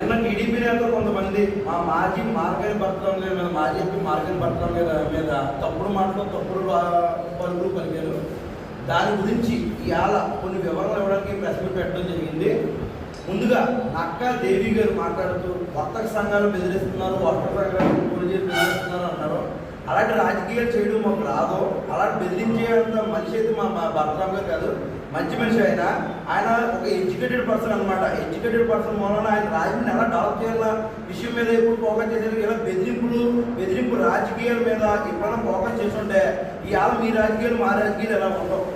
నిన్న టీడీపీ నేతలు కొంతమంది మా మాజీ మార్గని లేదు మీద మాజీ ఎంపీ మార్గని పట్టడం మీద మీద తప్పుడు మాటలు తప్పుడు పనులు పలుకులు పలికారు. దాని గురించి ఇవాళ కొన్ని వివరాలు ఇవ్వడానికి ప్రెస్ మీట్ పెట్టడం జరిగింది. ముందుగా అక్క దేవి గారు మాట్లాడుతూ వర్తక సంఘాలు బెదిరిస్తున్నారు వర్తక సంఘాలు పోలీసులు అలాంటి రాజకీయాలు చేయడం మాకు రాదు. అలాంటి బెదిరించేంత మనిషి అయితే మా మా భర్తరామ్ గారు కాదు. మంచి మనిషి ఆయన. ఆయన ఒక ఎడ్యుకేటెడ్ పర్సన్ అనమాట ఎడ్యుకేటెడ్ పర్సన్ మూలన ఆయన రాజకీయాన్ని ఎలా డెవలప్ చేయాల విషయం మీద ఎప్పుడు ఫోకస్ చేసేది ఇలా బెదిరింపులు బెదిరింపు రాజకీయాల మీద ఎప్పుడైనా ఫోకస్ చేస్తుంటే ఇవాళ మీ రాజకీయాలు మా రాజకీయాలు ఎలా ఉండవు?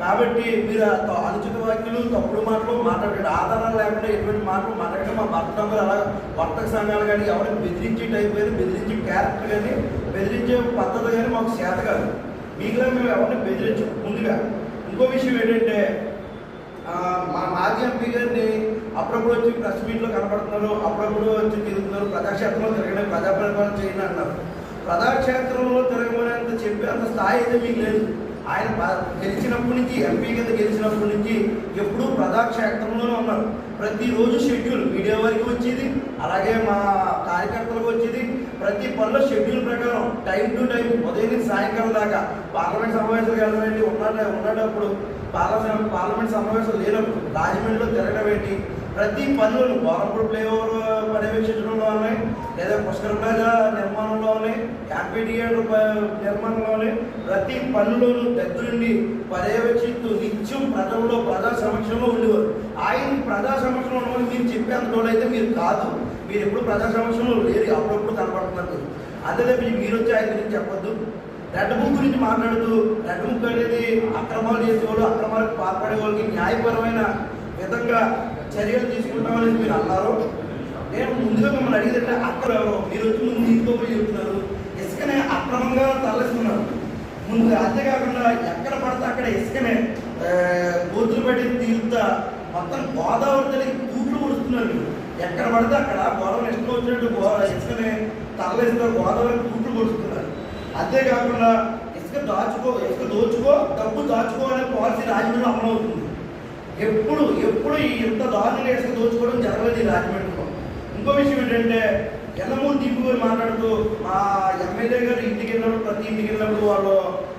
కాబట్టి మీరు అనుచిత వాక్యులు తప్పుడు మాటలు మాట్లాడండి ఆధారాలు లేకుండా ఎటువంటి మాటలు మాట్లాడితే మా భర్త నంబర్ అలా వర్తక సంఘాలు కానీ ఎవరిని బెదిరించే టైప్ కానీ బెదిరించే క్యారెక్టర్ కానీ బెదిరించే పద్ధతి కానీ మాకు చేత కాదు. మీకులా మేము ఎవరిని బెదిరించు ముందుగా. ఇంకో విషయం ఏంటంటే మా మాజీ ఎంపీ గారిని అప్పుడప్పుడు వచ్చి ప్రెస్ మీట్లో కనపడుతున్నారు అప్పుడప్పుడు వచ్చి తిరుగుతున్నారు ప్రజాక్షేత్రంలో తిరగడం ప్రజా చేయండి అన్నారు. ప్రజాక్షేత్రంలో తిరగమనేంత చెప్పే అంత స్థాయి అయితే మీకు లేదు. ఆయన గెలిచినప్పటి నుంచి ఎంపీ కింద గెలిచినప్పటి నుంచి ఎప్పుడూ ప్రజాక్షేత్రంలోనే ఉన్నారు. ప్రతిరోజు షెడ్యూల్ మీడియా వారికి వచ్చేది అలాగే మా కార్యకర్తలకు వచ్చేది. ప్రతి పనిలో షెడ్యూల్ ప్రకారం టైం టు టైం ఉదయం నుంచి సాయంకాలం దాకా పార్లమెంట్ సమావేశాలు వెళ్ళడం ఉన్న ఉన్నప్పుడు పార్లమెంట్ పార్లమెంట్ సమావేశం లేనప్పుడు రాజమండ్రిలో తిరగడం ఏంటి? ప్రతి పనులను బోరంపూడి ఫ్లైఓవర్ పర్యవేక్షించడంలో ఉన్నాయి. లేదా పుష్కర నిర్మాణం నిర్మాణంలోనే ఉన్నాయి యాభై థియేటర్ ప్రతి పనులను దగ్గరుండి పర్యవేక్షిస్తూ నిత్యం ప్రజల్లో ప్రజా సమక్షంలో ఉండేవారు. ఆయన ప్రజా సమక్షంలో ఉండమని మీరు చెప్పేంత తోడైతే మీరు కాదు. మీరు ఎప్పుడు ప్రజా సమక్షంలో లేరు అప్పుడప్పుడు కనపడుతున్నారు. మీరు. అంతే మీరు వచ్చి ఆయన గురించి చెప్పొద్దు. రెడ్ బుక్ గురించి మాట్లాడుతూ రెడ్ బుక్ అనేది అక్రమాలు చేసేవాళ్ళు అక్రమాలకు పాల్పడే వాళ్ళకి న్యాయపరమైన విధంగా చర్యలు తీసుకుంటామని మీరు అన్నారు. నేను ముందుగా మిమ్మల్ని అడిగితే అక్కడ మీరు వచ్చి ముందు తీసుకోమని చెప్తున్నారు. ఇసుకనే అక్రమంగా తరలిస్తున్నారు. ముందు అంతేకాకుండా ఎక్కడ పడితే అక్కడ ఇసుకనే బోతులు పెట్టి తీరుతా మొత్తం గోదావరి తల్లికి కూట్లు కొడుతున్నారు ఎక్కడ పడితే అక్కడ గోదావరి ఇష్టం వచ్చినట్టు గో- ఇసుకనే తరలిస్తారు గోదావరి కూట్లు కొడుతున్నారు అంతేకాకుండా ఇసుక దాచుకో ఇసుక దోచుకో డబ్బు దాచుకో అనే పాలసీ రాజమండ్రి అమలవుతుంది. ఎప్పుడు ఎప్పుడు ఈ ఇంత దారుణంగా ఇసుక దోచుకోవడం జరగలేదు ఈ రాజమండ్రిలో. ఇంకో విషయం ఏంటంటే ఎల్లమూరు దీపు గారు మాట్లాడుతూ మా ఎమ్మెల్యే గారు ఇంటికి వెళ్ళినప్పుడు ప్రతి ఇంటికి వెళ్ళినప్పుడు వాళ్ళు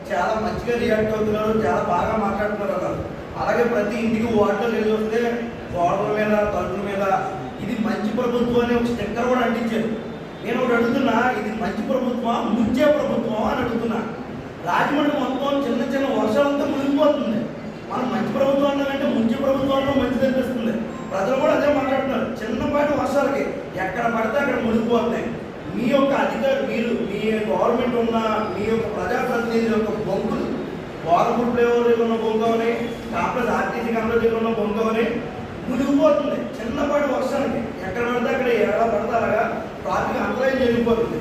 చాలా మంచిగా రియాక్ట్ అవుతున్నారు చాలా బాగా మాట్లాడుతున్నారు అన్నారు. అలాగే ప్రతి ఇంటికి వాటర్ వెళ్ళి వస్తే గోడల మీద తలుపుల మీద ఇది మంచి ప్రభుత్వం అనే ఒక స్టిక్కర్ కూడా అంటించారు. నేను ఒకటి అడుగుతున్నా ఇది మంచి ప్రభుత్వమా ముంచే ప్రభుత్వమా అని అడుగుతున్నా. రాజమండ్రి మొత్తం చిన్న చిన్న వర్షాలంతా మునిగిపోతుంది. మనం మంచి ప్రభుత్వం అన్నామంటే ముంచే ప్రభుత్వంలో మంచిది అనిపిస్తుంది. ప్రజలు కూడా అదే మాట్లాడుతున్నారు. చిన్నపాటి వర్షాలకి ఎక్కడ పడితే అక్కడ మునిగిపోతున్నాయి. మీ యొక్క అధికారు మీరు మీ గవర్నమెంట్ ఉన్న మీ యొక్క ప్రజాప్రతినిధి యొక్క బొంకులు గవర్నమెంట్ ఫ్లేవర్లు ఉన్న బొంకు ఉన్నాయి కాకపోతే ఆర్టీసీ కంపెనీలు ఉన్న బొంకు మునిగిపోతుంది చిన్నపాటి వర్షానికి ఎక్కడ పడితే అక్కడ ఎలా పడితే ట్రాఫిక్ అంతరాయం జరిగిపోతుంది